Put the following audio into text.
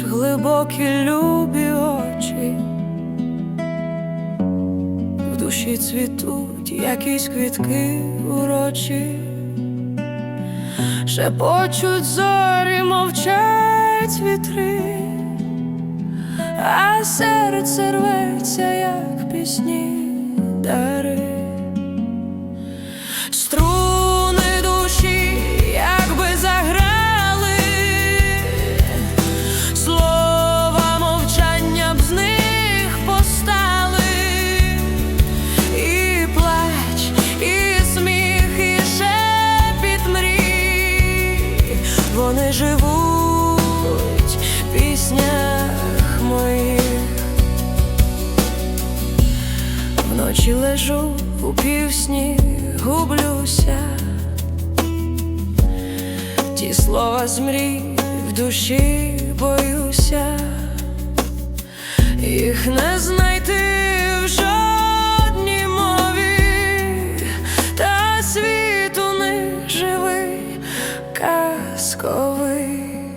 глибокі любі очі, в душі цвітуть якісь квітки урочі, шепочуть зорі, мовчать вітри, а серце рветься, як пісні дари. Вони живуть в піснях моїх. Вночі лежу у півсні, гублюся, ті слова з мрій в душі боюся, їх не знайти казковий.